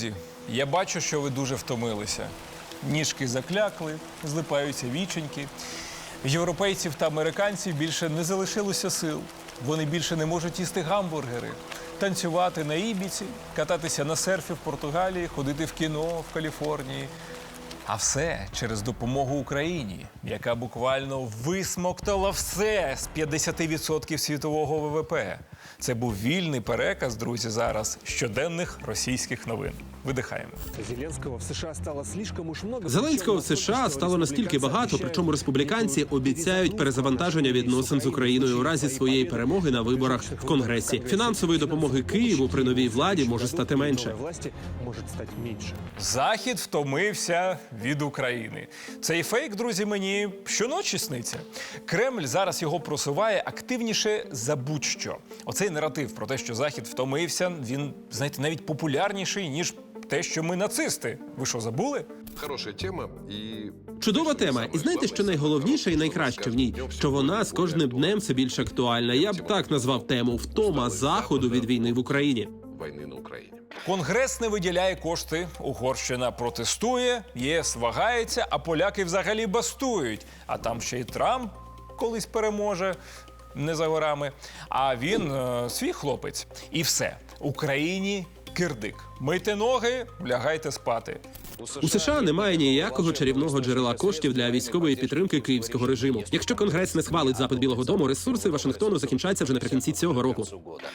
Друзі, я бачу, що ви дуже втомилися. Ніжки заклякли, злипаються віченьки. Європейців та американців більше не залишилося сил. Вони більше не можуть їсти гамбургери, танцювати на Ібіці, кататися на серфі в Португалії, ходити в кіно в Каліфорнії. А все через допомогу Україні, яка буквально висмоктала все з 50% світового ВВП. Це був вільний переказ, друзі, зараз щоденних російських новин. Видихаємо. Зеленського в США стало слишком уж много. Зеленського в США стало настільки багато, причому республіканці обіцяють обіцяють перезавантаження відносин з Україною у разі своєї перемоги на виборах в Конгресі. Фінансової допомоги Києву при новій владі може стати менше. Власті може стати менше. Захід втомився від України. Цей фейк, друзі, мені щоночі сниться. Кремль зараз його просуває активніше за будь-що. Оцей наратив про те, що Захід втомився, він, знаєте, навіть популярніший, ніж те, що ми нацисти. Ви що, забули? Хорошая тема і Чудова тема, і знаєте, що найголовніше і найкраще в ній, що вона з кожним днем все більш актуальна. Я б так назвав тему втома заходу від війни в Україні. війни на Україні. Конгрес не виділяє кошти. Угорщина протестує, ЄС вагається, а поляки взагалі бастують. А там ще й Трамп колись переможе. Не за горами. А він е, свій хлопець. І все. Україні кирдик. Мийте ноги, лягайте спати. У США немає ніякого чарівного джерела коштів для військової підтримки київського режиму. Якщо конгрес не схвалить запит Білого Дому, ресурси Вашингтону закінчаться вже наприкінці цього року.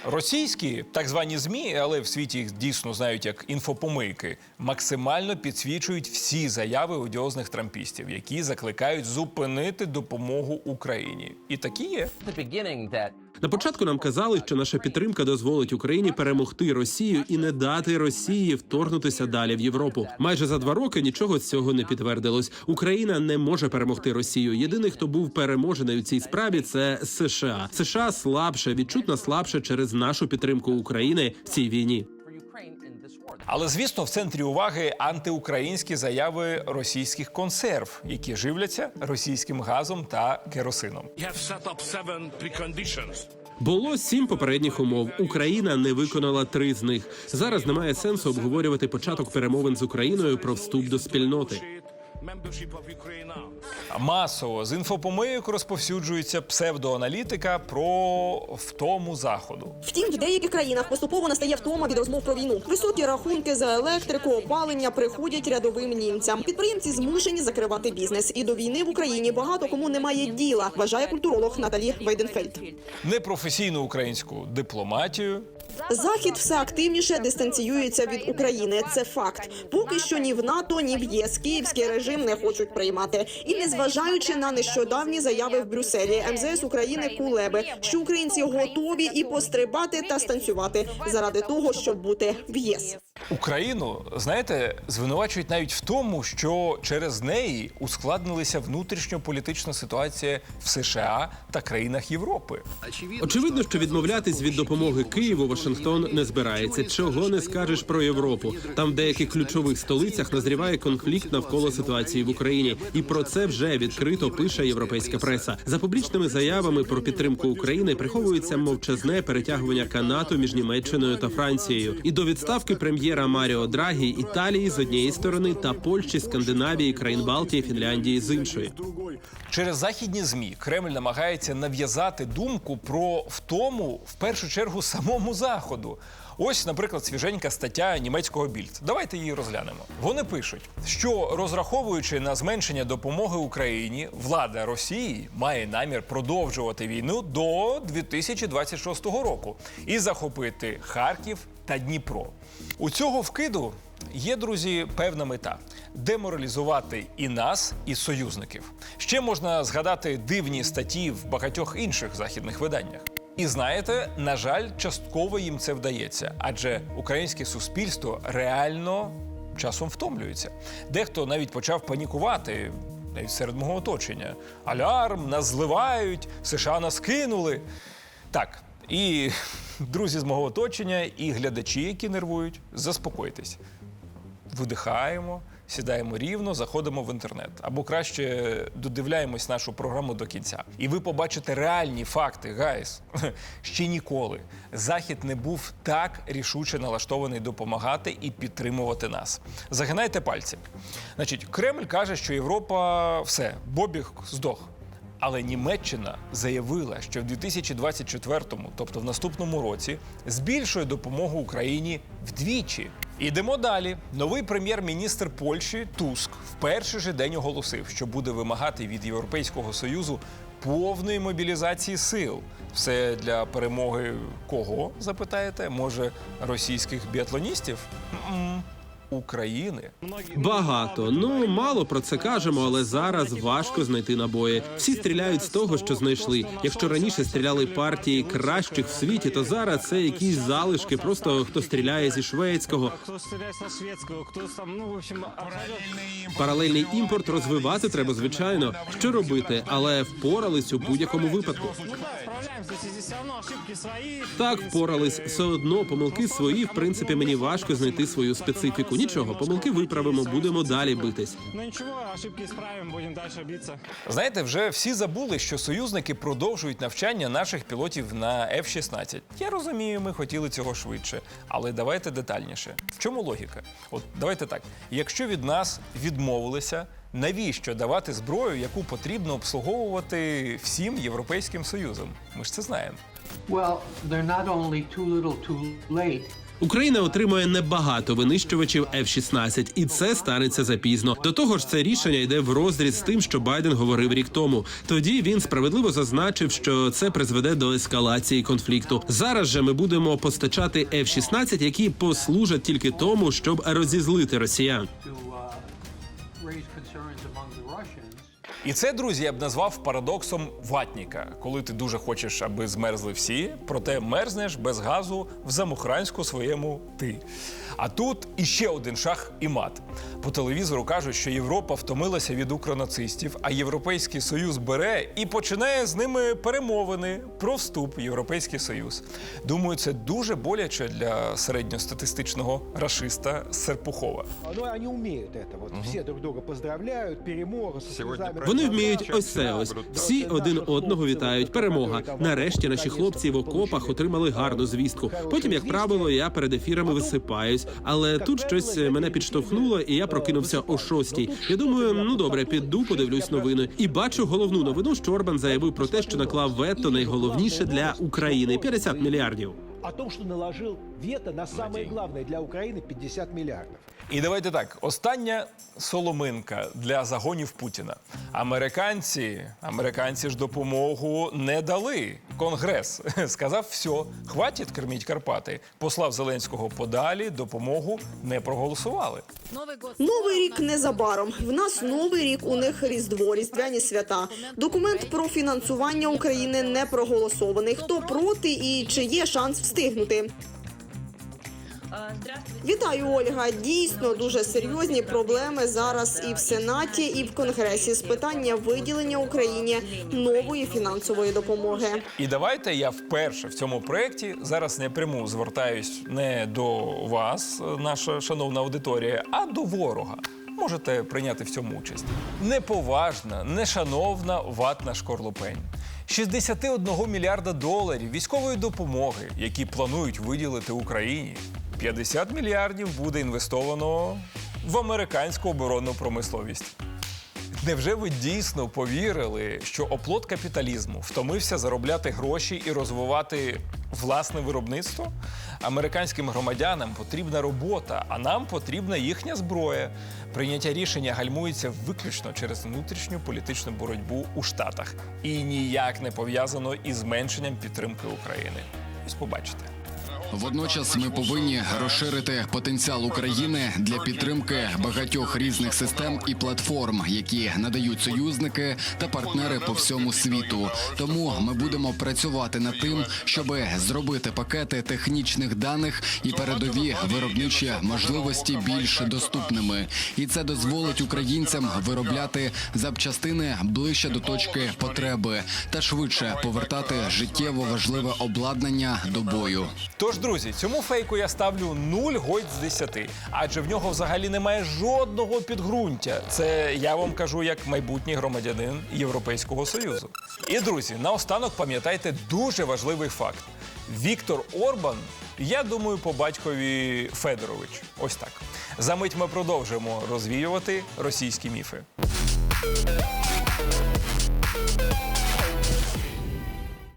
Російські так звані змі, але в світі їх дійсно знають як інфопомийки, максимально підсвічують всі заяви одіозних трампістів, які закликають зупинити допомогу Україні. І такі є. На початку нам казали, що наша підтримка дозволить Україні перемогти Росію і не дати Росії вторгнутися далі в Європу. Майже за два роки нічого з цього не підтвердилось. Україна не може перемогти Росію. Єдиний, хто був переможений у цій справі, це США. США слабше, відчутно слабше через нашу підтримку України в цій війні. Але звісно, в центрі уваги антиукраїнські заяви російських консерв, які живляться російським газом та керосином. Було сім попередніх умов. Україна не виконала три з них. Зараз немає сенсу обговорювати початок перемовин з Україною про вступ до спільноти. Масово з інфопомийок розповсюджується псевдоаналітика про втому заходу. Втім, в деяких країнах поступово настає втома від розмов про війну. Високі рахунки за електрику, опалення приходять рядовим німцям. Підприємці змушені закривати бізнес. І до війни в Україні багато кому немає діла, вважає культуролог Наталі Вейденфельд. Непрофесійну українську дипломатію, Захід все активніше дистанціюється від України. Це факт. Поки що ні в НАТО, ні в ЄС київський режим не хочуть приймати. І незважаючи на нещодавні заяви в Брюсселі, МЗС України Кулеби, що українці готові і пострибати та станцювати заради того, щоб бути в ЄС. Україну, знаєте, звинувачують навіть в тому, що через неї ускладнилася внутрішньополітична ситуація в США та країнах Європи. Очевидно, що відмовлятись від допомоги Києву Вашингтон не збирається. Чого не скажеш про Європу? Там в деяких ключових столицях назріває конфлікт навколо ситуації в Україні, і про це вже відкрито пише європейська преса. За публічними заявами про підтримку України приховується мовчазне перетягування канату між Німеччиною та Францією. І до відставки прем'єра Маріо Драгі Італії з однієї сторони та Польщі, Скандинавії, країн Балтії, Фінляндії з іншої. Через західні змі Кремль намагається нав'язати думку про втому в першу чергу самому заходу. Ось, наприклад, свіженька стаття німецького більд. Давайте її розглянемо. Вони пишуть, що розраховуючи на зменшення допомоги Україні, влада Росії має намір продовжувати війну до 2026 року і захопити Харків та Дніпро. У цього вкиду Є, друзі, певна мета деморалізувати і нас, і союзників. Ще можна згадати дивні статті в багатьох інших західних виданнях. І знаєте, на жаль, частково їм це вдається, адже українське суспільство реально часом втомлюється. Дехто навіть почав панікувати. Навіть серед мого оточення. Алярм, нас зливають, США нас кинули. Так, і друзі з мого оточення, і глядачі, які нервують, заспокойтесь видихаємо, сідаємо рівно, заходимо в інтернет. Або краще додивляємось нашу програму до кінця. І ви побачите реальні факти, гайс. Ще ніколи Захід не був так рішуче налаштований допомагати і підтримувати нас. Загинайте пальці. Значить, Кремль каже, що Європа все, Бобіг здох. Але Німеччина заявила, що в 2024-му, тобто в наступному році, збільшує допомогу Україні вдвічі. Ідемо далі. Новий прем'єр-міністр Польщі Туск в перший же день оголосив, що буде вимагати від Європейського союзу повної мобілізації сил. Все для перемоги кого? Запитаєте? Може, російських біатлоністів? України. Багато. Ну мало про це кажемо, але зараз важко знайти набої. Всі стріляють з того, що знайшли. Якщо раніше стріляли партії кращих в світі, то зараз це якісь залишки, просто хто стріляє зі шведського. Кто стреляет со шведского, кто там, ну, в общем. Паралельний імпорт розвивати треба, звичайно. Що робити, але впорались у будь-якому випадку. Ну. Так впорались все одно. Помилки свої. В принципі, мені важко знайти свою специфіку. Нічого, помилки виправимо, будемо далі битись. Но ничего, ошибки исправим, будем дальше биться. Знаєте, вже всі забули, що союзники продовжують навчання наших пілотів на F-16. Я розумію, ми хотіли цього швидше, але давайте детальніше. В чому логіка? От давайте так: якщо від нас відмовилися, навіщо давати зброю, яку потрібно обслуговувати всім європейським союзом? Ми ж це знаємо. Well, they're not only too little too late, Україна отримує небагато винищувачів F-16, і це станеться запізно. До того ж, це рішення йде в розріз з тим, що Байден говорив рік тому. Тоді він справедливо зазначив, що це призведе до ескалації конфлікту. Зараз же ми будемо постачати F-16, які послужать тільки тому, щоб розізлити росіян. І це, друзі, я б назвав парадоксом ватніка, коли ти дуже хочеш, аби змерзли всі, проте мерзнеш без газу в замухранську своєму ти. А тут іще один шах і мат. По телевізору кажуть, що Європа втомилася від укронацистів, а Європейський Союз бере і починає з ними перемовини про вступ в Європейський Союз. Думаю, це дуже боляче для середньостатистичного рашиста Серпухова. Ну, они умеют это. Вот все друг друга поздравляют, перемога слезами. Вони вміють ось це ось. Всі один одного вітають. Перемога. Нарешті наші хлопці в окопах отримали гарну звістку. Потім, як правило, я перед ефірами висипаюсь. Але тут щось мене підштовхнуло, і я прокинувся о шостій. Я думаю, ну добре, піду, подивлюсь новини. І бачу головну новину, що Орбан заявив про те, що наклав вето найголовніше для України 50 мільярдів. О том, что наложил вето на самое главное для Украины 50 миллиардов. І давайте так: остання соломинка для загонів Путіна. Американці, американці ж допомогу не дали. Конгрес сказав: все, хватить керміть Карпати. Послав Зеленського подалі, допомогу не проголосували. Новий рік незабаром. В нас новий рік. У них різдво, різдвяні свята. Документ про фінансування України не проголосований. Хто проти і чи є шанс встигнути? Вітаю, Ольга. Дійсно дуже серйозні проблеми зараз і в Сенаті, і в Конгресі з питання виділення Україні нової фінансової допомоги. І давайте я вперше в цьому проєкті зараз напряму звертаюсь не до вас, наша шановна аудиторія, а до ворога. Можете прийняти в цьому участь. Неповажна, нешановна ватна шкорлупень. 61 мільярда доларів військової допомоги, які планують виділити Україні. 50 мільярдів буде інвестовано в американську оборонну промисловість. Невже ви дійсно повірили, що оплот капіталізму втомився заробляти гроші і розвивати власне виробництво? Американським громадянам потрібна робота, а нам потрібна їхня зброя. Прийняття рішення гальмується виключно через внутрішню політичну боротьбу у Штатах і ніяк не пов'язано із зменшенням підтримки України. Ось побачите. Водночас ми повинні розширити потенціал України для підтримки багатьох різних систем і платформ, які надають союзники та партнери по всьому світу. Тому ми будемо працювати над тим, щоб зробити пакети технічних даних і передові виробничі можливості більш доступними. І це дозволить українцям виробляти запчастини ближче до точки потреби та швидше повертати життєво важливе обладнання до бою. Тож Тож, друзі, цьому фейку я ставлю 0 гойд з 10, адже в нього взагалі немає жодного підґрунтя. Це я вам кажу як майбутній громадянин Європейського Союзу. І друзі, наостанок пам'ятайте дуже важливий факт: Віктор Орбан, я думаю, по батькові Федорович. Ось так. За мить ми продовжимо розвіювати російські міфи.